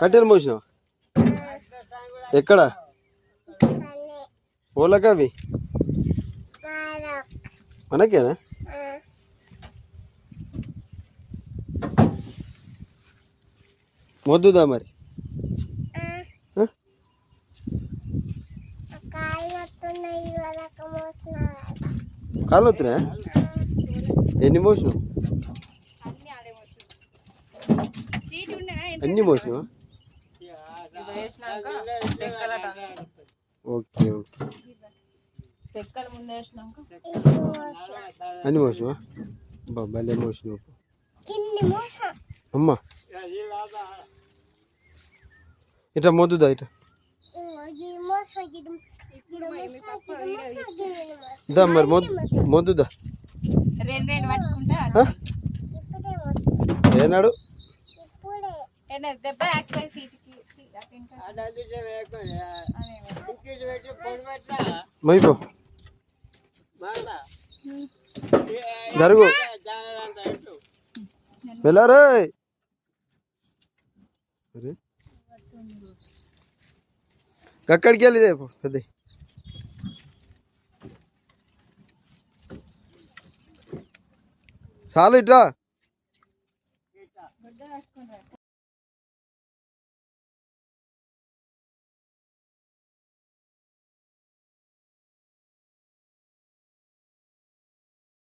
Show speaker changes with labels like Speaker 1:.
Speaker 1: కట్టెలు మోసినావా? ఎక్కడ? ఓలకా అవి? మనకేనా? మొద్దుదా మరి? కాళ్ళు వస్తున్నాయా ఎన్ని మోసినావు? అన్ని మోసినావా? Okay okay. అన్ని మోసినావా? బా భలే మోసినావు. అమ్మా. ఇట్లా మొద్దుదా ఇట్లా దా మరి మొద్దు మొద్దుదా ఏనాడు? మైపో జరుగు. వెళ్ళారే అక్కడికి వెళ్ళి ఇదే పో, పెద్ద చాలు ఇట్రా.